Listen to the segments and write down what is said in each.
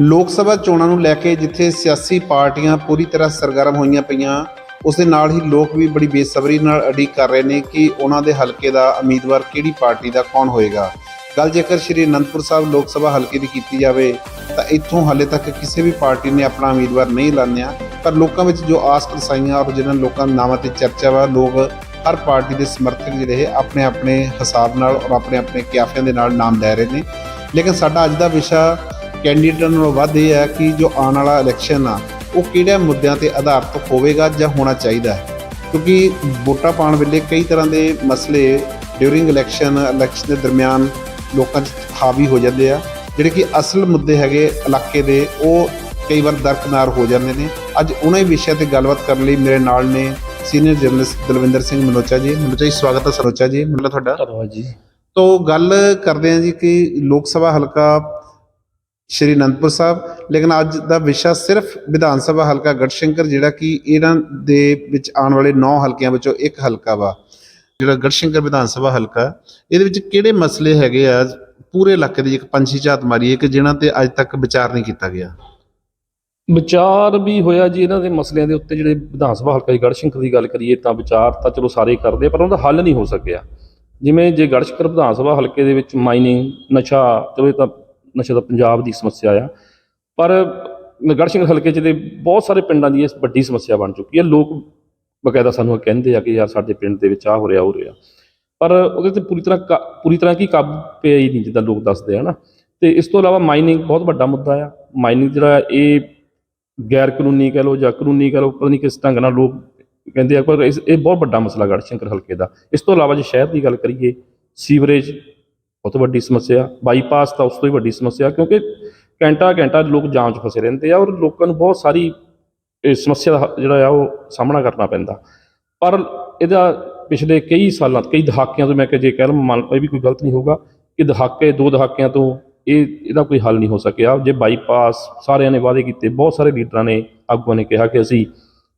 ਲੋਕ ਸਭਾ ਚੋਣਾਂ ਨੂੰ ਲੈ ਕੇ ਜਿੱਥੇ ਸਿਆਸੀ ਪਾਰਟੀਆਂ ਪੂਰੀ ਤਰ੍ਹਾਂ ਸਰਗਰਮ ਹੋਈਆਂ ਪਈਆਂ, ਉਸ ਦੇ ਨਾਲ ਹੀ ਲੋਕ ਵੀ ਬੜੀ ਬੇਸਬਰੀ ਨਾਲ ਅਡੀਕ ਕਰ ਰਹੇ ਨੇ ਕਿ ਉਹਨਾਂ ਦੇ ਹਲਕੇ ਦਾ ਉਮੀਦਵਾਰ ਕਿਹੜੀ ਪਾਰਟੀ ਦਾ ਕੌਣ ਹੋਏਗਾ। ਗੱਲ ਜੇਕਰ ਸ਼੍ਰੀ ਅਨੰਦਪੁਰ ਸਾਹਿਬ ਲੋਕ ਸਭਾ ਹਲਕੇ ਦੀ ਕੀਤੀ ਜਾਵੇ, ਤਾਂ ਇੱਥੋਂ ਹਾਲੇ ਤੱਕ ਕਿਸੇ ਵੀ ਪਾਰਟੀ ਨੇ ਆਪਣਾ ਉਮੀਦਵਾਰ ਨਹੀਂ ਐਲਾਨਿਆ, ਪਰ ਲੋਕਾਂ ਵਿੱਚ ਜੋ ਆਸ ਦਰਸਾਈਆਂ ਔਰ ਜਿਨ੍ਹਾਂ ਲੋਕਾਂ ਦੇ ਨਾਵਾਂ ਤੇ ਚਰਚਾ ਵਾ, ਲੋਕ ਹਰ ਪਾਰਟੀ ਦੇ ਸਮਰਥਕ ਜਿਹੜੇ ਆਪਣੇ ਆਪਣੇ ਹਿਸਾਬ ਨਾਲ ਔਰ ਆਪਣੇ ਆਪਣੇ ਕਿਆਫਿਆਂ ਦੇ ਨਾਲ ਨਾਮ ਲੈ ਰਹੇ ਨੇ। ਲੇਕਿਨ ਸਾਡਾ ਅੱਜ ਦਾ ਵਿਸ਼ਾ ਕੈਂਡੀਡੇਟਾਂ ਨਾਲੋਂ ਵੱਧ ਇਹ ਹੈ ਕਿ ਜੋ ਆਉਣ ਵਾਲਾ ਇਲੈਕਸ਼ਨ ਆ ਉਹ ਕਿਹੜੇ ਮੁੱਦਿਆਂ ਤੇ ਆਧਾਰਿਤ ਹੋਵੇਗਾ ਜਾਂ ਹੋਣਾ ਚਾਹੀਦਾ ਹੈ? ਕਿਉਂਕਿ ਵੋਟਾਂ ਪਾਉਣ ਵੇਲੇ ਕਈ ਤਰ੍ਹਾਂ ਦੇ ਮਸਲੇ ਡਿਊਰਿੰਗ ਇਲੈਕਸ਼ਨ ਇਲੈਕਸ਼ਨ ਦੇ ਦਰਮਿਆਨ ਲੋਕਾਂ 'ਚ ਹਾਵੀ ਹੋ ਜਾਂਦੇ ਆ। ਜਿਹੜੇ ਕਿ ਅਸਲ ਮੁੱਦੇ ਹੈਗੇ ਇਲਾਕੇ ਦੇ ਉਹ ਕਈ ਵਾਰ ਦਰਕਨਾਰ ਹੋ ਜਾਂਦੇ ਨੇ। ਅੱਜ ਉਹਨਾਂ ਹੀ ਵਿਸ਼ਿਆਂ ਤੇ ਗੱਲਬਾਤ ਕਰਨ ਲਈ ਮੇਰੇ ਨਾਲ ਨੇ ਸੀਨੀਅਰ ਜਰਨਲਿਸਟ ਦਲਵਿੰਦਰ ਸਿੰਘ ਮਨੋਚਾ ਜੀ। ਮਨੋਚਾ ਜੀ ਸਵਾਗਤ ਹੈ ਸਰੋਚਾ ਜੀ। ਮਤਲਬ ਤੁਹਾਡਾ? ਧੰਨਵਾਦ ਜੀ। ਤੋ ਗੱਲ ਕਰਦੇ ਹਾਂ ਜੀ ਕਿ ਲੋਕ ਸਭਾ ਹਲਕਾ ਸ਼੍ਰੀ ਅਨੰਦਪੁਰ ਸਾਹਿਬ। ਲੇਕਿਨ ਅੱਜ ਦਾ ਵਿਸ਼ਾ ਸਿਰਫ ਵਿਧਾਨ ਸਭਾ ਹਲਕਾ ਗੜਸ਼ੰਕਰ, ਜਿਹੜਾ ਕਿ ਇਹਨਾਂ ਦੇ ਵਿੱਚ ਆਉਣ ਵਾਲੇ 9 ਹਲਕਿਆਂ ਵਿੱਚੋਂ ਇੱਕ ਹਲਕਾ ਵਾ, ਜਿਹੜਾ ਗੜਸ਼ੰਕਰ ਵਿਧਾਨ ਸਭਾ ਹਲਕਾ। ਇਹਦੇ ਵਿੱਚ ਕਿਹੜੇ ਮਸਲੇ ਹੈਗੇ ਆ? ਪੂਰੇ ਇਲਾਕੇ ਦੀ ਇੱਕ ਪੰਛੀ ਝਾਤ ਮਾਰੀਏ ਕਿ ਜਿਨ੍ਹਾਂ ਤੇ ਅੱਜ ਤੱਕ ਵਿਚਾਰ ਨਹੀਂ ਕੀਤਾ ਗਿਆ। ਵਿਚਾਰ ਵੀ ਹੋਇਆ ਜੀ ਇਹਨਾਂ ਦੇ ਮਸਲਿਆਂ ਦੇ ਉੱਤੇ, ਜਿਹੜੇ ਵਿਧਾਨ ਸਭਾ ਹਲਕਾ ਗੜਸ਼ੰਕਰ ਦੀ ਗੱਲ ਕਰੀਏ ਤਾਂ ਵਿਚਾਰ ਤਾਂ ਚਲੋ ਸਾਰੇ ਕਰਦੇ ਪਰ ਉਹਦਾ ਹੱਲ ਨਹੀਂ ਹੋ ਸਕਿਆ। ਜਿਵੇਂ ਜੇ ਗੜਸ਼ੰਕਰ ਵਿਧਾਨ ਸਭਾ ਹਲਕੇ ਦੇ ਵਿੱਚ ਮਾਈਨਿੰਗ, ਨਸ਼ਾ, ਚਲੋ ਇਹ ਤਾਂ ਨਸ਼ੇ ਦਾ ਪੰਜਾਬ ਦੀ ਸਮੱਸਿਆ ਆ। ਪਰ ਗੜਸ਼ੰਕਰ ਹਲਕੇ 'ਚ ਦੇ ਬਹੁਤ ਸਾਰੇ ਪਿੰਡਾਂ ਦੀ ਇਹ ਵੱਡੀ ਸਮੱਸਿਆ ਬਣ ਚੁੱਕੀ ਹੈ ਲੋਕ ਬਕਾਇਦਾ ਸਾਨੂੰ ਕਹਿੰਦੇ ਆ ਕਿ ਯਾਰ ਸਾਡੇ ਪਿੰਡ ਦੇ ਵਿੱਚ ਆ ਹੋ ਰਿਹਾ ਹੋ ਰਿਹਾ। ਪਰ ਉਹਦੇ ਤੇ ਪੂਰੀ ਤਰ੍ਹਾਂ ਕਾ- ਪੂਰੀ ਤਰ੍ਹਾਂ ਕੀ ਕਾਬੂ ਪਿਆ ਹੀ ਨਹੀਂ, ਜਿੱਦਾਂ ਲੋਕ ਦੱਸਦੇ ਆ ਨਾ। ਤੇ ਇਸ ਤੋਂ ਇਲਾਵਾ ਮਾਈਨਿੰਗ ਬਹੁਤ ਵੱਡਾ ਮੁੱਦਾ ਆ। ਮਾਈਨਿੰਗ ਜਿਹੜਾ ਇਹ ਗੈਰ ਕਾਨੂੰਨੀ ਕਹਿ ਲਓ ਜਾਂ ਕਾਨੂੰਨੀ ਕਹਿ ਲਓ, ਪਤਾ ਨਹੀਂ ਕਿਸ ਢੰਗ ਨਾਲ ਲੋਕ ਕਹਿੰਦੇ ਆ, ਪਰ ਇਸ- ਇਹ ਬਹੁਤ ਵੱਡਾ ਮਸਲਾ ਗੜਸ਼ੰਕਰ ਹਲਕੇ ਦਾ। ਇਸ ਤੋਂ ਇਲਾਵਾ ਜੇ ਸ਼ਹਿਰ ਦੀ ਗੱਲ ਕਰੀਏ, ਸੀਵਰੇਜ ਬਹੁਤ ਵੱਡੀ ਸਮੱਸਿਆ। ਬਾਈਪਾਸ ਤਾਂ ਉਸ ਤੋਂ ਹੀ ਵੱਡੀ ਸਮੱਸਿਆ ਕਿਉਂਕਿ ਘੰਟਾ ਘੰਟਾ ਲੋਕ ਜਾਮ 'ਚ ਫਸੇ ਰਹਿੰਦੇ ਆ ਔਰ ਲੋਕਾਂ ਨੂੰ ਬਹੁਤ ਸਾਰੀ, ਇਹ ਸਮੱਸਿਆ ਦਾ ਜਿਹੜਾ ਆ ਉਹ ਸਾਹਮਣਾ ਕਰਨਾ ਪੈਂਦਾ। ਪਰ ਇਹਦਾ ਪਿਛਲੇ ਕਈ ਸਾਲਾਂ, ਕਈ ਦਹਾਕਿਆਂ ਤੋਂ ਮੈਂ ਕਿ ਜੇ ਕਹਿ ਲਵਾਂ ਮੰਨ ਇਹ ਵੀ ਕੋਈ ਗਲਤ ਨਹੀਂ ਹੋਊਗਾ ਕਿ ਦਹਾਕੇ, ਦੋ ਦਹਾਕਿਆਂ ਤੋਂ ਇਹ, ਇਹਦਾ ਕੋਈ ਹੱਲ ਨਹੀਂ ਹੋ ਸਕਿਆ। ਜੇ ਬਾਈਪਾਸ ਸਾਰਿਆਂ ਨੇ ਵਾਅਦੇ ਕੀਤੇ, ਬਹੁਤ ਸਾਰੇ ਲੀਡਰਾਂ ਨੇ, ਆਗੂਆਂ ਨੇ ਕਿਹਾ ਕਿ ਅਸੀਂ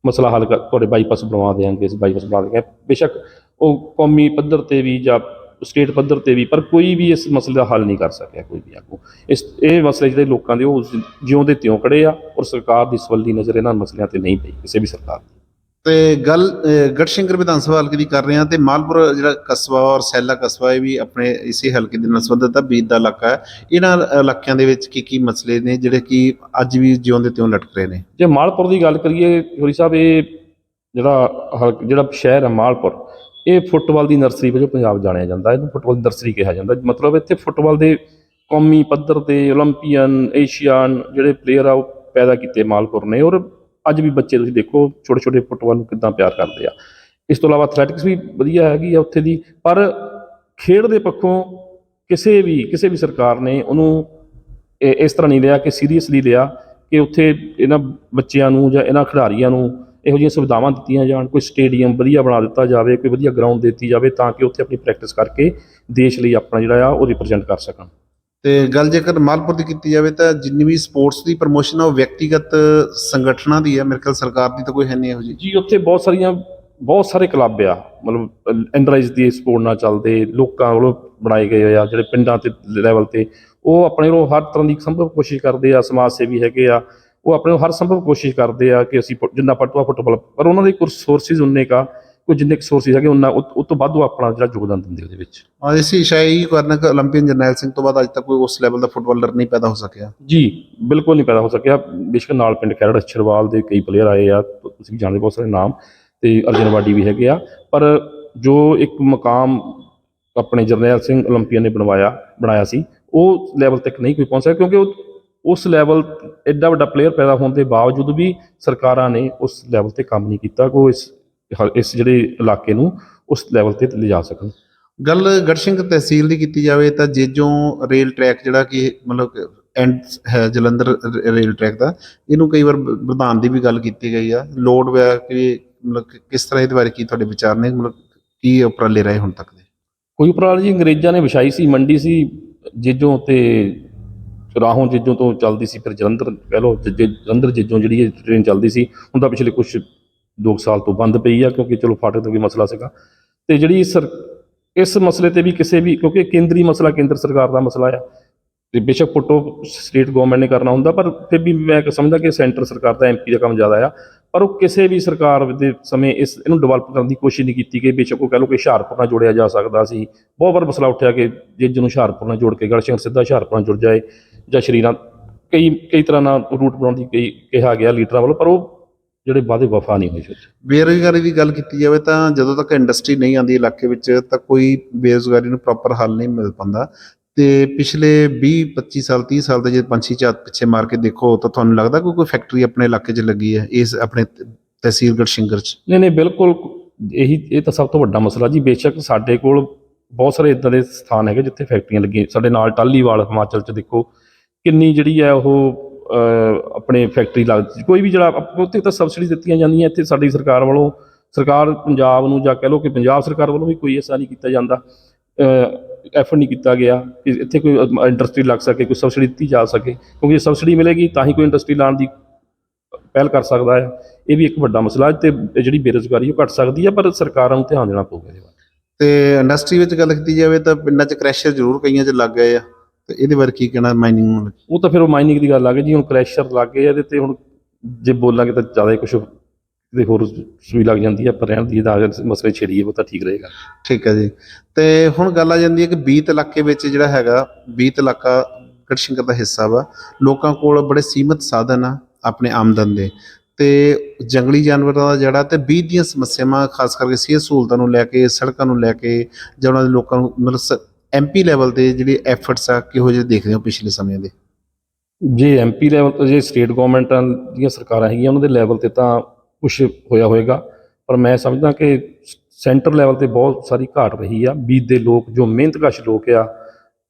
ਮਸਲਾ ਹੱਲ ਕਰ, ਤੁਹਾਡੇ ਬਾਈਪਾਸ ਬਣਵਾ ਦੇਵਾਂਗੇ ਅਸੀਂ ਬਾਈਪਾਸ ਬਣਾ ਦੇਵਾਂਗੇ ਬੇਸ਼ੱਕ ਉਹ ਕੌਮੀ ਪੱਧਰ ਤੇ ਵੀ ਜਾਂ ਸਟੇਟ ਪੱਧਰ ਤੇ ਵੀ ਪਰ ਕੋਈ ਵੀ ਇਸ ਮਸਲੇ ਦਾ ਹੱਲ ਨਹੀਂ ਕਰ ਸਕਿਆ ਕੋਈ ਵੀ ਆਗੂ। ਇਸ ਇਹ ਮਸਲੇ ਜਿਹੜੇ ਲੋਕਾਂ ਦੇ ਉਹ ਜਿਉਂਦੇ ਤਿਉਂ ਖੜੇ ਆ ਔਰ ਸਰਕਾਰ ਦੀ ਸਵੱਲੀ ਨਜ਼ਰ ਇਹਨਾਂ ਮਸਲਿਆਂ ਤੇ ਨਹੀਂ ਪਈ ਕਿਸੇ ਵੀ ਸਰਕਾਰ ਦੀ। ਤੇ ਗੱਲ ਗੜਸ਼ੰਕਰ ਵਿਧਾਨ ਸਭਾ ਹਲਕੇ ਦੀ ਕਰ ਰਹੇ ਹਾਂ ਤੇ ਮਾਲਪੁਰ ਜਿਹੜਾ ਕਸਬਾ ਔਰ ਸੈਲਾ ਕਸਬਾ ਇਹ ਵੀ ਆਪਣੇ ਇਸੇ ਹਲਕੇ ਦੇ ਨਾਲ ਸੰਬੰਧਿਤ ਹੈ ਬੀਤ ਦਾ ਇਲਾਕਾ ਹੈ। ਇਹਨਾਂ ਇਲਾਕਿਆਂ ਦੇ ਵਿੱਚ ਕੀ ਕੀ ਮਸਲੇ ਨੇ ਜਿਹੜੇ ਕਿ ਅੱਜ ਵੀ ਜਿਉਂਦੇ ਤਿਉਂ ਲਟਕ ਰਹੇ ਨੇ? ਜੇ ਮਾਲਪੁਰ ਦੀ ਗੱਲ ਕਰੀਏ ਹੋਰੀ ਸਾਹਿਬ ਇਹ ਜਿਹੜਾ ਜਿਹੜਾ ਸ਼ਹਿਰ ਹੈ ਮਾਲਪੁਰ ਇਹ ਫੁੱਟਬਾਲ ਦੀ ਨਰਸਰੀ ਵਜੋਂ ਪੰਜਾਬ ਜਾਣਿਆ ਜਾਂਦਾ, ਇਹਨੂੰ ਫੁੱਟਬਾਲ ਦੀ ਨਰਸਰੀ ਕਿਹਾ ਜਾਂਦਾ। ਮਤਲਬ ਇੱਥੇ ਫੁੱਟਬਾਲ ਦੇ ਕੌਮੀ ਪੱਧਰ ਤੇ 올림픽ੀਅਨ ਏਸ਼ੀਆਨ ਜਿਹੜੇ ਪਲੇਅਰ ਆ, ਉਹ ਪੈਦਾ ਕੀਤੇ ਮਾਲਪੁਰ ਨੇ। ਔਰ ਅੱਜ ਵੀ ਬੱਚੇ ਤੁਸੀਂ ਦੇਖੋ ਛੋਟੇ ਛੋਟੇ ਫੁੱਟਬਾਲ ਨੂੰ ਕਿੰਨਾ ਪਿਆਰ ਕਰਦੇ ਆ। ਇਸ ਤੋਂ ਇਲਾਵਾ ਐਥਲੈਟਿਕਸ ਵੀ ਵਧੀਆ ਹੈਗੀ ਆ ਉੱਥੇ ਦੀ, ਪਰ ਖੇਡ ਦੇ ਪੱਖੋਂ ਕਿਸੇ ਵੀ ਕਿਸੇ ਵੀ ਸਰਕਾਰ ਨੇ ਉਹਨੂੰ ਇਸ ਤਰ੍ਹਾਂ ਨਹੀਂ ਲਿਆ ਕਿ ਸੀਰੀਅਸਲੀ ਲਿਆ ਕਿ ਉੱਥੇ ਇਹਨਾਂ ਬੱਚਿਆਂ ਨੂੰ ਜਾਂ ਇਹਨਾਂ ਖਿਡਾਰੀਆਂ ਨੂੰ ਇਹੋ ਜਿਹੀਆਂ ਸੁਵਿਧਾਵਾਂ ਦਿੱਤੀਆਂ ਜਾਣ ਕੋਈ ਸਟੇਡੀਅਮ ਵਧੀਆ ਬਣਾ ਦਿੱਤਾ ਜਾਵੇ ਕੋਈ ਵਧੀਆ ਗਰਾਊਂਡ ਦਿੱਤੀ ਜਾਵੇ ਤਾਂ ਕਿ ਉੱਥੇ ਆਪਣੀ ਪ੍ਰੈਕਟਿਸ ਕਰਕੇ ਦੇਸ਼ ਲਈ ਆਪਣਾ ਜਿਹੜਾ ਆ ਉਹ ਰਿਪਰੈਜ਼ੈਂਟ ਕਰ ਸਕਣ। ਤੇ ਗੱਲ ਜੇਕਰ ਮਾਲਪੁਰ ਦੀ ਕੀਤੀ ਜਾਵੇ ਤਾਂ ਜਿੰਨੀ ਵੀ ਸਪੋਰਟਸ ਦੀ ਪ੍ਰਮੋਸ਼ਨ ਆ ਉਹ ਵਿਅਕਤੀਗਤ ਸੰਗਠਨਾਂ ਦੀ ਹੈ ਮੇਰੇ ਖਿਆਲ ਸਰਕਾਰ ਦੀ ਤਾਂ ਕੋਈ ਹੈ ਨਹੀਂ ਇਹੋ ਜਿਹੀ। ਜੀ ਉੱਥੇ ਬਹੁਤ ਸਾਰੀਆਂ ਬਹੁਤ ਸਾਰੇ ਕਲੱਬ ਆ ਮਤਲਬ ਐਂਡਰਾਈਜ਼ ਦੀ ਸਪੋਰਟ ਨਾਲ ਚੱਲਦੇ ਲੋਕਾਂ ਵੱਲੋਂ ਬਣਾਏ ਗਏ ਆ ਜਿਹੜੇ ਪਿੰਡਾਂ ਤੇ ਲੈਵਲ ਤੇ ਉਹ ਆਪਣੇ ਵੱਲੋਂ ਹਰ ਤਰ੍ਹਾਂ ਦੀ ਸੰਭਵ ਕੋਸ਼ਿਸ਼ ਕਰਦੇ ਆ ਸਮਾਜ ਸੇਵੀ ਹੈਗੇ ਆ ਉਹ ਆਪਣੇ ਹਰ ਸੰਭਵ ਕੋਸ਼ਿਸ਼ ਕਰਦੇ ਆ ਕਿ ਅਸੀਂ ਜਿੰਨਾ ਪਟਵਾ ਫੁੱਟਬਾਲ ਪਰ ਉਹਨਾਂ ਦੇ ਕੁਝ ਸੋਰਸਿਸ ਉਨੇ ਕਾ ਕੋਈ ਜਿੰਨੇ ਕੁ ਸੋਰਸਿਸ ਹੈਗੇ ਉਹਨਾਂ ਉਹ ਤੋਂ ਬਾਅਦ ਉਹ ਆਪਣਾ ਜਿਹੜਾ ਯੋਗਦਾਨ ਦਿੰਦੇ ਉਹਦੇ ਵਿੱਚ। ਹਾਂ ਇਸੇ ਸ਼ਾਇਦ ਹੀ ਕਰਨਾ ਕਿ 올림픽ਨ ਜਰਨੈਲ ਸਿੰਘ ਤੋਂ ਬਾਅਦ ਅੱਜ ਤੱਕ ਕੋਈ ਉਸ ਲੈਵਲ ਦਾ ਫੁੱਟਬਾਲਰ ਨਹੀਂ ਪੈਦਾ ਹੋ ਸਕਿਆ। ਜੀ ਬਿਲਕੁਲ ਨਹੀਂ ਪੈਦਾ ਹੋ ਸਕਿਆ। ਬੇਸ਼ੱਕ ਨਾਲ ਪਿੰਡ ਖੈਰੜ ਅਛਰਵਾਲ ਦੇ ਕਈ ਪਲੇਅਰ ਆਏ ਆ ਤੁਸੀਂ ਵੀ ਜਾਣਦੇ ਬਹੁਤ ਸਾਰੇ ਨਾਮ ਤੇ ਅਰਜਨ ਵਾਡੀ ਵੀ ਹੈਗੇ ਆ। ਪਰ ਜੋ ਇੱਕ ਮਕਾਮ ਆਪਣੇ ਜਰਨੈਲ ਸਿੰਘ 올림픽ਨ ਨੇ ਬਣਵਾਇਆ ਬਣਾਇਆ ਸੀ ਉਹ ਲੈਵਲ ਤੱਕ ਨਹੀਂ ਕੋਈ ਪਹੁੰਚਿਆ ਕਿਉਂਕਿ ਉਹ ਉਸ ਲੈਵਲ ਐਡਾ ਵੱਡਾ ਪਲੇਅਰ ਪੈਦਾ ਹੋਣ ਦੇ ਬਾਵਜੂਦ ਵੀ ਸਰਕਾਰਾਂ ਨੇ ਉਸ ਲੈਵਲ ਤੇ ਕੰਮ ਨਹੀਂ ਕੀਤਾ ਕੋ ਇਸ ਇਸ ਜਿਹੜੇ ਇਲਾਕੇ ਨੂੰ ਉਸ ਲੈਵਲ ਤੇ ਲਿਜਾ ਸਕਣ। ਗੱਲ ਗੜਸ਼ੰਕਰ ਤਹਿਸੀਲ ਦੀ ਕੀਤੀ ਜਾਵੇ ਤਾਂ ਜੇਜੋਂ ਰੇਲ ਟਰੈਕ ਜਿਹੜਾ ਕਿ ਮਤਲਬ ਐਂਡ ਹੈ ਜਲੰਧਰ ਰੇਲ ਟਰੈਕ ਦਾ ਇਹਨੂੰ ਕਈ ਵਾਰ ਵਧਾਉਣ ਦੀ ਵੀ ਗੱਲ ਕੀਤੀ ਗਈ ਆ। ਲੋਡ ਕਿ ਮਤਲਬ ਕਿਸ ਤਰ੍ਹਾਂ ਇਹਦੇ ਬਾਰੇ ਕੀ ਤੁਹਾਡੇ ਵਿਚਾਰ ਨੇ ਮਤਲਬ ਕੀ ਉਪਰਾਲੇ ਰਹੇ ਹੁਣ ਤੱਕ ਦੇ? ਕੋਈ ਉਪਰਾਲਾ ਜੀ ਅੰਗਰੇਜ਼ਾਂ ਨੇ ਵਿਛਾਈ ਸੀ ਮੰਡੀ ਸੀ ਜੇਜੋਂ ਤੇ ਰਾਹੋਂ ਜਿੱਜੋਂ ਤੋਂ ਚੱਲਦੀ ਸੀ, ਫਿਰ ਜਲੰਧਰ ਕਹਿ ਲਓ ਜ- ਜਲੰਧਰ ਜਿੱਜੋਂ ਜਿਹੜੀ ਇਹ ਟ੍ਰੇਨ ਚੱਲਦੀ ਸੀ, ਹੁਣ ਤਾਂ ਪਿਛਲੇ ਕੁਝ ਦੋ ਕੁ ਸਾਲ ਤੋਂ ਬੰਦ ਪਈ ਆ, ਕਿਉਂਕਿ ਚਲੋ ਫਾਟਕ ਤੋਂ ਵੀ ਮਸਲਾ ਸੀਗਾ। ਤੇ ਜਿਹੜੀ ਸਰ, ਇਸ ਮਸਲੇ ਤੇ ਵੀ ਕਿਸੇ ਵੀ, ਕਿਉਂਕਿ ਕੇਂਦਰੀ ਮਸਲਾ, ਕੇਂਦਰ ਸਰਕਾਰ ਦਾ ਮਸਲਾ ਆ। ਤੇ ਬੇਸ਼ੱਕ ਫੋਟੋ ਸਟੇਟ ਗਵਰਨਮੈਂਟ ਨੇ ਕਰਨਾ ਹੁੰਦਾ, ਪਰ ਫਿਰ ਵੀ ਮੈਂ ਸਮਝਦਾ ਕਿ ਸੈਂਟਰ ਸਰਕਾਰ ਦਾ ਐਮਪੀ ਦਾ ਕੰਮ ਜ਼ਿਆਦਾ ਆ। ਪਰ ਉਹ ਕਿਸੇ ਵੀ ਸਰਕਾਰ ਦੇ ਸਮੇਂ ਇਸ, ਇਹਨੂੰ ਡਿਵੈਲਪ ਕਰਨ ਦੀ ਕੋਸ਼ਿਸ਼ ਨਹੀਂ ਕੀਤੀ ਗਈ। ਬੇਸ਼ੱਕ ਉਹ ਕਹ ਲਓ ਕਿ ਹੁਸ਼ਿਆਰਪੁਰ ਨਾਲ ਜੋੜਿਆ ਜਾ ਸਕਦਾ ਸੀ। ਬਹੁਤ ਵਾਰ ਮਸਲਾ ਉੱਠਿਆ ਕਿ ਜੇ ਜਿਹਨੂੰ ਹੁਸ਼ਿਆਰਪੁਰ ਨਾਲ ਜੋੜ ਕੇ ਗੜਸ਼ੰਕਰ ਸਿੱਧਾ ਹੁਸ਼ਿਆਰਪੁਰ ਨਾਲ ਜੁੜ ਜਾਏ। ਜਾਂ ਸ਼੍ਰੀਰਾਮ ਕਈ ਕਈ ਤਰ੍ਹਾਂ ਨਾਲ ਰੂਟ ਬਣਾਉਣ ਦੀ ਕਈ ਕਿਹਾ ਗਿਆ ਲੀਡਰਾਂ ਵੱਲੋਂ ਪਰ ਉਹ ਜਿਹੜੇ ਵਾਅਦੇ ਵਫਾ ਨਹੀਂ ਹੋਏ ਸੀ ਬੇਰੁਜ਼ਗਾਰੀ ਦੀ ਗੱਲ ਕੀਤੀ ਜਾਵੇ ਤਾਂ ਜਦੋਂ ਤੱਕ ਇੰਡਸਟਰੀ ਨਹੀਂ ਆਉਂਦੀ ਇਲਾਕੇ ਵਿੱਚ ਤਾਂ ਕੋਈ ਬੇਰੁਜ਼ਗਾਰੀ ਨੂੰ ਪ੍ਰੋਪਰ ਹੱਲ ਨਹੀਂ ਮਿਲ ਪਾਉਂਦਾ। ਤੇ ਪਿਛਲੇ 20 25 ਸਾਲ 30 ਸਾਲ ਦੇ ਜੇ ਪੰਛੀ ਝਾਤ ਪਿੱਛੇ ਮਾਰ ਕੇ ਦੇਖੋ ਤਾਂ ਤੁਹਾਨੂੰ ਲੱਗਦਾ ਕਿ ਕੋਈ ਫੈਕਟਰੀ ਆਪਣੇ ਇਲਾਕੇ 'ਚ ਲੱਗੀ ਹੈ ਇਸ ਆਪਣੇ ਤਹਿਸੀਲ ਗੜਸ਼ਿੰਗਰ 'ਚ? ਨਹੀਂ ਨਹੀਂ ਬਿਲਕੁਲ ਇਹੀ ਇਹ ਤਾਂ ਸਭ ਤੋਂ ਵੱਡਾ ਮਸਲਾ ਜੀ। ਬੇਸ਼ੱਕ ਸਾਡੇ ਕੋਲ ਬਹੁਤ ਸਾਰੇ ਇਦਾਂ ਦੇ ਸਥਾਨ ਹੈਗੇ ਜਿੱਥੇ ਫੈਕਟਰੀਆਂ ਲੱਗੀਆਂ। ਸਾਡੇ ਨਾਲ ਟਾਲੀਵਾਲ ਹਿਮਾਚਲ ਚ ਦੇਖੋ ਕਿੰਨੀ ਜਿਹੜੀ ਹੈ ਉਹ ਆਪਣੇ ਫੈਕਟਰੀ ਲੱਗ ਕੋਈ ਵੀ ਜਿਹੜਾ ਆਪ- ਉੱਥੇ ਤਾਂ ਸਬਸਿਡੀ ਦਿੱਤੀਆਂ ਜਾਂਦੀਆਂ ਇੱਥੇ ਸਾਡੀ ਸਰਕਾਰ ਵੱਲੋਂ, ਸਰਕਾਰ ਪੰਜਾਬ ਨੂੰ ਜਾਂ ਕਹਿ ਲਓ ਕਿ ਪੰਜਾਬ ਸਰਕਾਰ ਵੱਲੋਂ ਵੀ ਕੋਈ ਐਸਾ ਨਹੀਂ ਕੀਤਾ ਜਾਂਦਾ ਐਫਰਟ ਨਹੀਂ ਕੀਤਾ ਗਿਆ ਕਿ ਇੱਥੇ ਕੋਈ ਇੰਡਸਟਰੀ ਲੱਗ ਸਕੇ, ਕੋਈ ਸਬਸਿਡੀ ਦਿੱਤੀ ਜਾ ਸਕੇ, ਕਿਉਂਕਿ ਜੇ ਸਬਸਿਡੀ ਮਿਲੇਗੀ ਤਾਂ ਹੀ ਕੋਈ ਇੰਡਸਟਰੀ ਲਾਉਣ ਦੀ ਪਹਿਲ ਕਰ ਸਕਦਾ ਹੈ। ਇਹ ਵੀ ਇੱਕ ਵੱਡਾ ਮਸਲਾ ਹੈ ਤੇ ਜਿਹੜੀ ਬੇਰੁਜ਼ਗਾਰੀ ਉਹ ਘਟ ਸਕਦੀ ਹੈ, ਪਰ ਸਰਕਾਰਾਂ ਨੂੰ ਧਿਆਨ ਦੇਣਾ ਪਊਗਾ ਇਹਦੇ ਵੱਲ। ਤੇ ਇੰਡਸਟਰੀ ਵਿੱਚ ਗੱਲ ਕੀਤੀ ਜਾਵੇ ਤਾਂ ਪਿੰਡਾਂ 'ਚ ਕ੍ਰੈਸ਼ਰ ਜ਼ਰੂਰ ਕਈਆਂ 'ਚ ਲੱਗ ਗਏ ਆ। ਤੇ ਇਹਦੇ ਬਾਰੇ ਕੀ ਕਹਿਣਾ ਮਾਈਨਿੰਗ ਨੂੰ? ਉਹ ਤਾਂ ਫਿਰ ਉਹ ਮਾਈਨਿੰਗ ਦੀ ਗੱਲ ਆ ਗਈ ਜੀ ਹੁਣ ਕ੍ਰੈਸ਼ਰ ਲੱਗ ਗਏ ਆ ਇਹਦੇ ਤੇ ਹੁਣ ਜੇ ਬੋਲਾਂਗੇ ਤਾਂ ਜ਼ਿਆਦਾ ਹੀ ਕੁਝ ਤੇ ਹੋਰ ਸੂਈ ਲੱਗ ਜਾਂਦੀ ਹੈ ਪਰ ਰਹਿਣ ਦੀ ਦਾ ਮਸਲੇ ਛੇੜੀਏ ਉਹ ਤਾਂ ਠੀਕ ਰਹੇਗਾ। ਠੀਕ ਹੈ ਜੀ। ਤੇ ਹੁਣ ਗੱਲ ਆ ਜਾਂਦੀ ਹੈ ਕਿ 20 ਇਲਾਕੇ ਵਿੱਚ ਜਿਹੜਾ ਹੈਗਾ 20 ਇਲਾਕਾ ਗੜਸ਼ੰਕਰ ਦਾ ਹਿੱਸਾ ਵਾ ਲੋਕਾਂ ਕੋਲ ਬੜੇ ਸੀਮਤ ਸਾਧਨ ਆ ਆਪਣੇ ਆਮਦਨ ਦੇ। ਤੇ ਜੰਗਲੀ ਜਾਨਵਰਾਂ ਦਾ ਜਿਹੜਾ ਤੇ 20 ਦੀਆਂ ਸਮੱਸਿਆਵਾਂ ਖਾਸ ਕਰਕੇ ਸਿਹਤ ਸਹੂਲਤਾਂ ਨੂੰ ਲੈ ਕੇ ਸੜਕਾਂ ਨੂੰ ਲੈ ਕੇ ਜਾਂ ਉਹਨਾਂ ਦੇ ਲੋਕਾਂ ਨੂੰ ਮਤਲਬ ਐਮਪੀ ਲੈਵਲ ਤੇ ਜਿਹੜੇ ਐਫਰਟਸ ਆ, ਕਿਹੋ ਜਿਹੇ ਦੇਖਦੇ ਹੋ ਪਿਛਲੇ ਸਮੇਂ ਦੇ? ਜੇ ਐਮਪੀ ਲੈਵਲ ਤੇ ਜੇ ਸਟੇਟ ਗਵਰਨਮੈਂਟਾਂ ਦੀਆਂ ਸਰਕਾਰਾਂ ਹੈਗੀਆਂ, ਉਹਨਾਂ ਦੇ ਲੈਵਲ ਤੇ ਤਾਂ ਕੁਝ ਹੋਇਆ ਹੋਏਗਾ। ਪਰ ਮੈਂ ਸਮਝਦਾ ਕਿ ਸੈਂਟਰ ਲੈਵਲ ਤੇ ਬਹੁਤ ਸਾਰੀ ਘਾਟ ਰਹੀ ਆ। ਬੀਜ ਦੇ ਲੋਕ, ਜੋ ਮਿਹਨਤਕਸ਼ ਲੋਕ ਆ,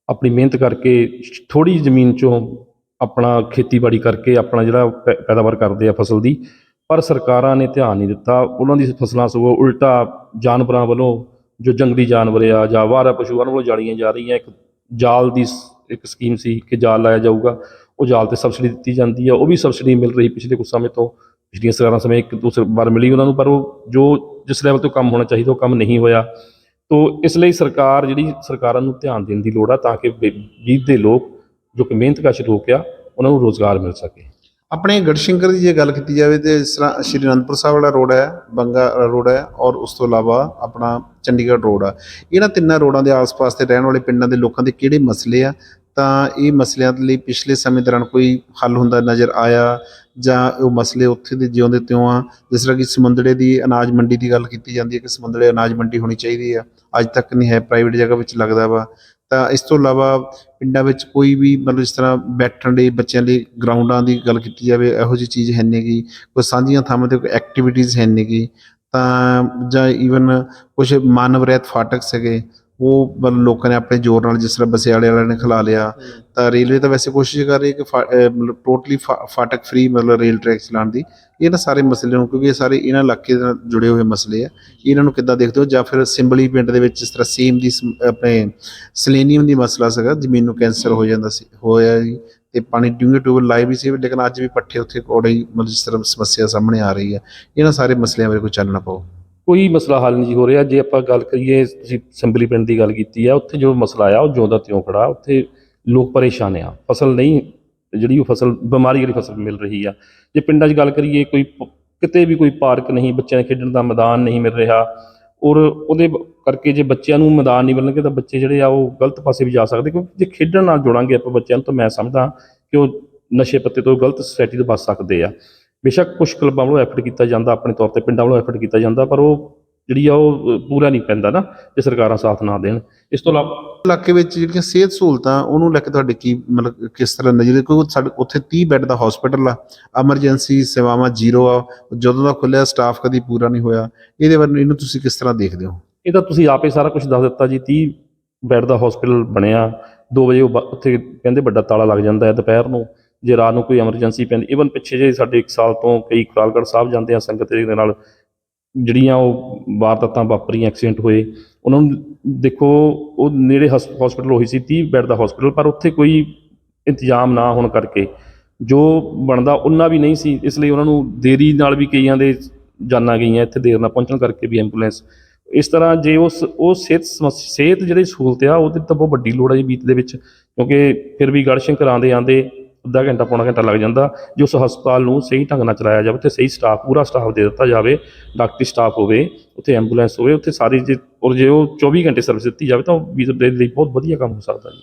ਆਪਣੀ ਮਿਹਨਤ ਕਰਕੇ ਥੋੜੀ ਜ਼ਮੀਨ ਚੋਂ ਆਪਣਾ ਖੇਤੀਬਾੜੀ ਕਰਕੇ ਆਪਣਾ ਜਿਹੜਾ ਪੈ- ਪੈਦਾਵਾਰ ਕਰਦੇ ਆ ਫਸਲ ਦੀ। ਪਰ ਸਰਕਾਰਾਂ ਨੇ ਧਿਆਨ ਨਹੀਂ ਦਿੱਤਾ। ਉਹਨਾਂ ਦੀ ਫਸਲਾਂ ਸਗੋਂ ਉਲਟਾ ਜਾਨਵਰਾਂ ਵੱਲੋਂ ਜੋ ਜੰਗਲੀ ਜਾਨਵਰ ਆ ਜਾਂ ਆਵਾਰਾ ਪਸ਼ੂਆਂ ਵੱਲੋਂ ਜਾਲੀਆਂ ਜਾ ਰਹੀਆਂ। ਇੱਕ ਜਾਲ ਦੀ ਇੱਕ ਸਕੀਮ ਸੀ ਕਿ ਜਾਲ ਲਾਇਆ ਜਾਊਗਾ। ਉਹ ਜਾਲ ਤੇ ਸਬਸਿਡੀ ਦਿੱਤੀ ਜਾਂਦੀ ਆ। ਉਹ ਵੀ ਸਬਸਿਡੀ ਮਿਲ ਰਹੀ ਪਿਛਲੇ ਕੁਝ ਸਮੇਂ ਤੋਂ। ਪਿਛਲੀਆਂ ਸਰਕਾਰਾਂ ਸਮੇਂ ਇੱਕ ਦੋ ਸ- ਵਾਰ ਮਿਲੀ ਉਹਨਾਂ ਨੂੰ, ਪਰ ਉਹ ਜੋ ਜਿਸ ਲੈਵਲ ਤੋਂ ਕੰਮ ਹੋਣਾ ਚਾਹੀਦਾ, ਉਹ ਕੰਮ ਨਹੀਂ ਹੋਇਆ। ਤੋ ਇਸ ਲਈ ਸਰਕਾਰ, ਜਿਹੜੀ ਸਰਕਾਰਾਂ ਨੂੰ ਧਿਆਨ ਦੇਣ ਦੀ ਲੋੜ ਆ, ਤਾਂ ਕਿ ਬੀਜ ਦੇ ਲੋਕ, ਜੋ ਕਿ ਮਿਹਨਤਕਸ਼ ਲੋਕ ਆ, ਉਹਨਾਂ ਨੂੰ ਰੋਜ਼ਗਾਰ ਮਿਲ ਸਕੇ। ਆਪਣੇ ਗੜਸ਼ੰਕਰ ਦੀ ਜੇ ਗੱਲ ਕੀਤੀ ਜਾਵੇ ਤੇ ਇਸ ਤਰ੍ਹਾਂ ਸ਼੍ਰੀ ਅਨੰਦਪੁਰ ਸਾਹਿਬ ਵਾਲਾ ਰੋਡ ਹੈ, ਬੰਗਾ ਰੋਡ ਹੈ ਔਰ ਉਸ ਤੋਂ ਇਲਾਵਾ ਆਪਣਾ ਚੰਡੀਗੜ੍ਹ ਰੋਡ ਆ। ਇਹਨਾਂ ਤਿੰਨਾਂ ਰੋਡਾਂ ਦੇ ਆਸ-ਪਾਸ ਤੇ ਰਹਿਣ ਵਾਲੇ ਪਿੰਡਾਂ ਦੇ ਲੋਕਾਂ ਦੇ ਕਿਹੜੇ ਮਸਲੇ ਆ? ਤਾਂ ਇਹ ਮਸਲਿਆਂ ਲਈ ਪਿਛਲੇ ਸਮੇਂ ਦੌਰਾਨ ਕੋਈ ਹੱਲ ਹੁੰਦਾ ਨਜ਼ਰ ਆਇਆ ਜਾਂ ਉਹ ਮਸਲੇ ਉੱਥੇ ਦੇ ਜਿਉਂਦੇ ਤਿਉਂ ਆ? ਜਿਸ ਤਰ੍ਹਾਂ ਕਿ ਸਮੁੰਦੜੇ ਦੀ ਅਨਾਜ ਮੰਡੀ ਦੀ ਗੱਲ ਕੀਤੀ ਜਾਂਦੀ ਹੈ ਕਿ ਸਮੁੰਦੜੇ ਅਨਾਜ ਮੰਡੀ ਹੋਣੀ ਚਾਹੀਦੀ ਆ। ਅੱਜ ਤੱਕ ਨਹੀਂ ਹੈ ਪ੍ਰਾਈਵੇਟ ਜਗ੍ਹਾ ਵਿੱਚ ਲੱਗਦਾ ਵਾ। ਤਾਂ ਇਸ ਤੋਂ ਇਲਾਵਾ ਪਿੰਡਾਂ ਵਿੱਚ ਕੋਈ ਵੀ ਮਤਲਬ ਇਸ ਤਰ੍ਹਾਂ ਬੈਠਣ ਲਈ ਬੱਚਿਆਂ ਲਈ ਗਰਾਊਂਡਾਂ ਦੀ ਗੱਲ ਕੀਤੀ ਜਾਵੇ, ਇਹੋ ਜਿਹੀ ਚੀਜ਼ ਹੈ ਨਹੀਂ ਗੀ, ਕੋਈ ਸਾਂਝੀਆਂ ਥਾਵਾਂ ਤੇ ਕੋਈ ਐਕਟੀਵਿਟੀਜ਼ ਹੈ ਨਹੀਂ ਤਾਂ ਜਾਂ ਈਵਨ ਕੁਝ ਮਾਨਵ ਰਹਿਤ ਫਾਟਕ ਸੀਗੇ ਉਹ ਮਤਲਬ ਲੋਕਾਂ ਨੇ ਆਪਣੇ ਜ਼ੋਰ ਨਾਲ ਜਿਸ ਤਰ੍ਹਾਂ ਬਸਿਆਲੇ ਵਾਲਿਆਂ ਨੇ ਖਿਲਾ ਲਿਆ, ਤਾਂ ਰੇਲਵੇ ਤਾਂ ਵੈਸੇ ਕੋਸ਼ਿਸ਼ ਕਰ ਰਹੀ ਹੈ ਕਿ ਫਾ- ਮਤਲਬ ਟੋਟਲੀ ਫਾਟਕ ਫ੍ਰੀ ਮਤਲਬ ਰੇਲ ਟਰੈਕ ਚਲਾਉਣ ਦੀ। ਇਹਨਾਂ ਸਾਰੇ ਮਸਲਿਆਂ ਨੂੰ, ਕਿਉਂਕਿ ਇਹ ਸਾਰੇ ਇਹਨਾਂ ਇਲਾਕੇ ਨਾਲ ਜੁੜੇ ਹੋਏ ਮਸਲੇ ਆ। ਇਹਨਾਂ ਨੂੰ ਕਿੱਦਾਂ ਦੇਖਦੇ ਹੋ? ਜਾਂ ਫਿਰ ਸਿੰਬਲੀ ਪਿੰਡ ਦੇ ਵਿੱਚ ਜਿਸ ਤਰ੍ਹਾਂ ਸੀਮ ਦੀ ਸਮ- ਆਪਣੇ ਸਲੇਨੀਅਮ ਦੀ ਮਸਲਾ ਸੀਗਾ, ਜ਼ਮੀਨ ਨੂੰ ਕੈਂਸਰ ਹੋ ਜਾਂਦਾ ਸੀ, ਹੋਇਆ ਜੀ, ਤੇ ਪਾਣੀ ਡੂੰਘੇ ਟਿਊਬਲ ਲਾਏ ਵੀ ਸੀ, ਲੇਕਿਨ ਅੱਜ ਵੀ ਪੱਠੇ ਉੱਥੇ ਕੋੜੇ ਮਤਲਬ ਜਿਸ ਤਰ੍ਹਾਂ ਸਮੱਸਿਆ ਸਾਹਮਣੇ ਆ ਰਹੀ ਹੈ। ਇਹਨਾਂ ਸਾਰੇ ਮਸਲਿਆਂ ਬਾਰੇ ਕੋਈ ਚਾਨਣਾ ਪਾਓ। ਕੋਈ ਮਸਲਾ ਹੱਲ ਨਹੀਂ ਹੋ ਰਿਹਾ। ਜੇ ਆਪਾਂ ਗੱਲ ਕਰੀਏ, ਤੁਸੀਂ ਸਿੰਬਲੀ ਪਿੰਡ ਦੀ ਗੱਲ ਕੀਤੀ ਆ, ਉੱਥੇ ਜੋ ਮਸਲਾ ਆ, ਉਹ ਜਿਉਂ ਦਾ ਤਿਉਂ ਖੜਾ। ਉੱਥੇ ਲੋਕ ਪਰੇਸ਼ਾਨ ਆ। ਫਸਲ ਨਹੀਂ, ਜਿਹੜੀ ਉਹ ਫਸਲ, ਬਿਮਾਰੀ ਵਾਲੀ ਫਸਲ ਮਿਲ ਰਹੀ ਆ। ਜੇ ਪਿੰਡਾਂ 'ਚ ਗੱਲ ਕਰੀਏ, ਕੋਈ ਕਿਤੇ ਵੀ ਕੋਈ ਪਾਰਕ ਨਹੀਂ, ਬੱਚਿਆਂ ਦੇ ਖੇਡਣ ਦਾ ਮੈਦਾਨ ਨਹੀਂ ਮਿਲ ਰਿਹਾ ਔਰ ਉਹਦੇ ਕਰਕੇ ਜੇ ਬੱਚਿਆਂ ਨੂੰ ਮੈਦਾਨ ਨਹੀਂ ਮਿਲਣਗੇ, ਤਾਂ ਬੱਚੇ ਜਿਹੜੇ ਆ, ਉਹ ਗਲਤ ਪਾਸੇ ਵੀ ਜਾ ਸਕਦੇ। ਕਿਉਂਕਿ ਜੇ ਖੇਡਣ ਨਾਲ ਜੋੜਾਂਗੇ ਆਪਾਂ ਬੱਚਿਆਂ ਨੂੰ, ਤਾਂ ਮੈਂ ਸਮਝਦਾ ਕਿ ਉਹ ਨਸ਼ੇ ਪੱਤੇ ਤੋਂ ਗਲਤ ਸੋਸਾਇਟੀ ਤੋਂ ਬਚ ਸਕਦੇ ਆ। ਬੇਸ਼ੱਕ ਕੁਝ ਕਲੱਬਾਂ ਵੱਲੋਂ ਐਫਰਟ ਕੀਤਾ ਜਾਂਦਾ ਆਪਣੇ ਤੌਰ ਤੇ ਪਿੰਡਾਂ ਵੱਲੋਂ ਐਫਰਟ ਕੀਤਾ ਜਾਂਦਾ ਪਰ ਉਹ ਜਿਹੜੀ ਆ ਉਹ ਪੂਰਾ ਨਹੀਂ ਪੈਂਦਾ ਨਾ ਜੇ ਸਰਕਾਰਾਂ ਸਾਥ ਨਾ ਦੇਣ। ਇਸ ਤੋਂ ਇਲਾਵਾ ਇਲਾਕੇ ਵਿੱਚ ਜਿਹੜੀਆਂ ਸਿਹਤ ਸਹੂਲਤਾਂ ਉਹਨੂੰ ਲੈ ਕੇ ਤੁਹਾਡੇ ਕੀ ਮਤਲਬ ਕਿਸ ਤਰ੍ਹਾਂ ਨਜ਼ਰ ਕਿਉਂਕਿ ਸਾਡੇ ਉੱਥੇ 30 ਬੈੱਡ ਦਾ ਹਸਪੀਟਲ ਆ ਐਮਰਜੈਂਸੀ ਸੇਵਾਵਾਂ ਜ਼ੀਰੋ ਆ ਜਦੋਂ ਦਾ ਖੁੱਲਿਆ ਸਟਾਫ ਕਦੀ ਪੂਰਾ ਨਹੀਂ ਹੋਇਆ ਇਹਦੇ ਬਾਰੇ ਇਹਨੂੰ ਤੁਸੀਂ ਕਿਸ ਤਰ੍ਹਾਂ ਦੇਖਦੇ ਹੋ? ਇਹ ਤਾਂ ਤੁਸੀਂ ਆਪੇ ਸਾਰਾ ਕੁਝ ਦੱਸ ਦਿੱਤਾ ਜੀ 30 ਬੈੱਡ ਦਾ ਹਸਪੀਟਲ ਬਣਿਆ 2 ਵਜੇ ਉੱਥੇ ਕਹਿੰਦੇ ਵੱਡਾ ਤਾਲਾ ਲੱਗ ਜਾਂਦਾ ਹੈ ਦੁਪਹਿਰ ਨੂੰ ਜੇ ਰਾਤ ਨੂੰ ਕੋਈ ਐਮਰਜੈਂਸੀ ਪੈਂਦੀ ਇਵਨ ਪਿੱਛੇ ਜੇ ਸਾਡੇ 1 ਸਾਲ ਤੋਂ ਕਈ ਖੁਰਾਲਗੜ੍ਹ ਸਾਹਿਬ ਜਾਂਦੇ ਆ ਸੰਗਤ ਦੇ ਨਾਲ, ਜਿਹੜੀਆਂ ਉਹ ਵਾਰਦਾਤਾਂ ਵਾਪਰੀਆਂ ਐਕਸੀਡੈਂਟ ਹੋਏ, ਉਹਨਾਂ ਨੂੰ ਦੇਖੋ, ਉਹ ਨੇੜੇ ਹਸਪੀਟਲ ਹੋਈ ਸੀ 30 ਬੈੱਡ ਦਾ ਹਸਪੀਟਲ ਪਰ ਉੱਥੇ ਕੋਈ ਇੰਤਜ਼ਾਮ ਨਾ ਹੋਣ ਕਰਕੇ, ਜੋ ਬਣਦਾ ਉਹਨਾਂ ਵੀ ਨਹੀਂ ਸੀ, ਇਸ ਲਈ ਉਹਨਾਂ ਨੂੰ ਦੇਰੀ ਨਾਲ ਵੀ ਕਈਆਂ ਦੇ ਜਾਨਾਂ ਗਈਆਂ, ਇੱਥੇ ਦੇਰ ਨਾਲ ਪਹੁੰਚਣ ਕਰਕੇ ਵੀ ਐਂਬੂਲੈਂਸ ਇਸ ਤਰ੍ਹਾਂ ਜੇ ਉਸ ਉਹ ਸਿਹਤ ਸਮੱਸ- ਸਿਹਤ ਜਿਹੜੀ ਸਹੂਲਤ ਆ, ਉਹਦੀ ਤਾਂ ਬਹੁਤ ਵੱਡੀ ਲੋੜ ਹੈ ਜੀ ਬੀਤ ਦੇ ਵਿੱਚ, ਕਿਉਂਕਿ ਫਿਰ ਵੀ ਗੜਸ਼ੰਕਰ ਆਉਂਦੇ ਆਉਂਦੇ ਅੱਧਾ ਘੰਟਾ ਪੌਣਾ ਘੰਟਾ ਲੱਗ ਜਾਂਦਾ, ਜੇ ਉਸ ਹਸਪਤਾਲ ਨੂੰ ਸਹੀ ਢੰਗ ਨਾਲ ਚਲਾਇਆ ਜਾਵੇ ਤੇ ਸਹੀ ਸਟਾਫ ਪੂਰਾ ਸਟਾਫ ਦੇ ਦਿੱਤਾ ਜਾਵੇ, ਡਾਕਟਰੀ ਸਟਾਫ ਹੋਵੇ, ਉੱਥੇ ਐਂਬੂਲੈਂਸ ਹੋਵੇ, ਉੱਥੇ ਸਾਰੀ ਜੇ ਔਰ ਜੇ ਉਹ 24 ਘੰਟੇ ਸਰਵਿਸ ਦਿੱਤੀ ਜਾਵੇ ਤਾਂ ਉਹ ਵੀਰ ਦੇ ਲਈ ਬਹੁਤ ਵਧੀਆ ਕੰਮ ਹੋ ਸਕਦਾ ਜੀ।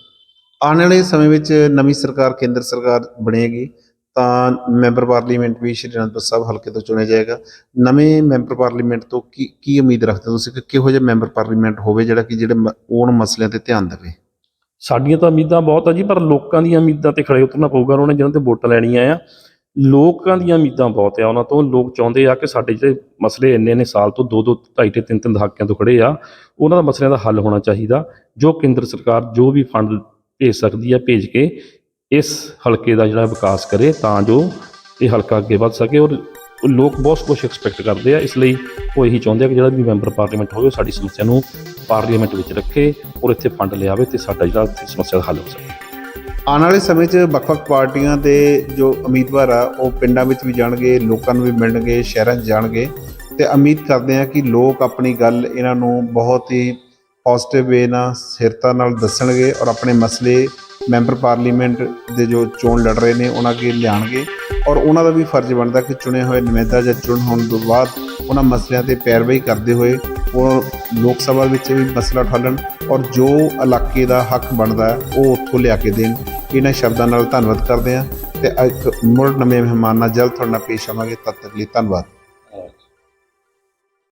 ਆਉਣ ਵਾਲੇ ਸਮੇਂ ਵਿੱਚ ਨਵੀਂ ਸਰਕਾਰ, ਕੇਂਦਰ ਸਰਕਾਰ ਬਣੇਗੀ, ਤਾਂ ਮੈਂਬਰ ਪਾਰਲੀਮੈਂਟ ਵੀ ਸ਼੍ਰੀ ਅਨੰਦਪੁਰ ਸਾਹਿਬ ਹਲਕੇ ਤੋਂ ਚੁਣਿਆ ਜਾਏਗਾ। ਨਵੇਂ ਮੈਂਬਰ ਪਾਰਲੀਮੈਂਟ ਤੋਂ ਕੀ ਕੀ ਉਮੀਦ ਰੱਖਦੇ ਹੋ ਤੁਸੀਂ ਕਿ ਕਿਹੋ ਜਿਹਾ ਮੈਂਬਰ ਪਾਰਲੀਮੈਂਟ ਹੋਵੇ ਜਿਹੜਾ ਕਿ ਜਿਹੜੇ ਮ- ਉਹਨਾਂ ਮਸਲਿਆਂ ਤੇ ਧਿਆਨ ਦੇਵੇ? ਸਾਡੀਆਂ ਤਾਂ ਉਮੀਦਾਂ ਬਹੁਤ ਆ ਜੀ, ਪਰ ਲੋਕਾਂ ਦੀਆਂ ਉਮੀਦਾਂ ਤੇ ਖੜੇ ਉਤਰਨਾ ਪਊਗਾ ਉਹਨਾਂ ਨੇ ਜਿਹਨਾਂ ਤੇ ਵੋਟਾਂ ਲੈਣੀਆਂ ਆ। ਲੋਕਾਂ ਦੀਆਂ ਉਮੀਦਾਂ ਬਹੁਤ ਆ ਉਹਨਾਂ ਤੋਂ। ਲੋਕ ਚਾਹੁੰਦੇ ਆ ਕਿ ਸਾਡੇ ਜਿਹੜੇ ਮਸਲੇ ਇੰਨੇ ਨੇ, ਸਾਲ ਤੋਂ ਦੋ ਦੋ ਢਾਈ ਢਾਈ ਤਿੰਨ ਤਿੰਨ ਦਹਾਕਿਆਂ ਤੋਂ ਖੜੇ ਆ, ਉਹਨਾਂ ਦਾ ਮਸਲਿਆਂ ਦਾ ਹੱਲ ਹੋਣਾ ਚਾਹੀਦਾ, ਜੋ ਕੇਂਦਰ ਸਰਕਾਰ ਜੋ ਵੀ ਫੰਡ ਭੇਜ ਸਕਦੀ ਆ, ਭੇਜ ਕੇ ਇਸ ਹਲਕੇ ਦਾ ਜਿਹੜਾ ਵਿਕਾਸ ਕਰੇ, ਤਾਂ ਜੋ ਇਹ ਹਲਕਾ ਅੱਗੇ ਵੱਧ ਸਕੇ ਔਰ ਲੋਕ ਬਹੁਤ ਕੁਝ ਐਕਸਪੈਕਟ ਕਰਦੇ ਆ, ਇਸ ਲਈ ਉਹ ਇਹੀ ਚਾਹੁੰਦੇ ਆ ਕਿ ਜਿਹੜਾ ਵੀ ਮੈਂਬਰ ਪਾਰਲੀਮੈਂਟ ਹੋਵੇ ਸਾਡੀ ਸਮੱਸਿਆ ਨੂੰ ਪਾਰਲੀਮੈਂਟ ਵਿੱਚ ਰੱਖੇ ਔਰ ਇੱਥੇ ਫੰਡ ਲਿਆਵੇ ਤੇ ਸਾਡਾ ਜਿਹੜਾ ਸਮੱਸਿਆ ਦਾ ਹੱਲ ਹੋ ਸਕੇ। ਆਉਣ ਵਾਲੇ ਸਮੇਂ 'ਚ ਵੱਖ-ਵੱਖ ਪਾਰਟੀਆਂ ਦੇ ਜੋ ਉਮੀਦਵਾਰ ਆ, ਉਹ ਪਿੰਡਾਂ ਵਿੱਚ ਵੀ ਜਾਣਗੇ, ਲੋਕਾਂ ਨੂੰ ਵੀ ਮਿਲਣਗੇ, ਸ਼ਹਿਰਾਂ 'ਚ ਜਾਣਗੇ ਤੇ ਉਮੀਦ ਕਰਦੇ ਆ ਕਿ ਲੋਕ ਆਪਣੀ ਗੱਲ ਇਹਨਾਂ ਨੂੰ ਬਹੁਤ ਹੀ ਪੋਜ਼ਿਟਿਵ ਵੇ ਨਾਲ, ਸਥਿਰਤਾ ਨਾਲ ਦੱਸਣਗੇ ਔਰ ਆਪਣੇ ਮਸਲੇ ਮੈਂਬਰ ਪਾਰਲੀਮੈਂਟ ਦੇ ਜੋ ਚੋਣ ਲੜ ਰਹੇ ਨੇ, ਉਹਨਾਂ ਅੱਗੇ ਲਿਆਣਗੇ ਔਰ ਉਹਨਾਂ ਦਾ ਵੀ ਫਰਜ਼ ਬਣਦਾ ਕਿ ਚੁਣੇ ਹੋਏ ਨੁਮਾਇੰਦਾ ਜਾਂ ਚੁਣ ਹੋਣ ਤੋਂ ਬਾਅਦ ਉਹਨਾਂ ਮਸਲਿਆਂ ਤੇ ਪੈਰਵਾਈ ਕਰਦੇ ਹੋਏ ਉਹ ਲੋਕ ਸਭਾ ਵਿੱਚ ਵੀ ਮਸਲਾ ਠਾਲਣ ਔਰ ਜੋ ਇਲਾਕੇ ਦਾ ਹੱਕ ਬਣਦਾ ਹੈ, ਉਹ ਉੱਥੋਂ ਲਿਆ ਕੇ ਦੇਣ। ਇਹਨਾਂ ਸ਼ਬਦਾਂ ਨਾਲ ਧੰਨਵਾਦ ਕਰਦੇ ਹਾਂ ਤੇ ਇੱਕ ਮੁੜ ਨਵੇਂ ਮਹਿਮਾਨ ਨਾਲ ਜਲਦ ਤੁਹਾਡੇ ਨਾਲ ਪੇਸ਼ ਆਵਾਂਗੇ। ਤਦ ਤੱਕ ਲਈ ਧੰਨਵਾਦ।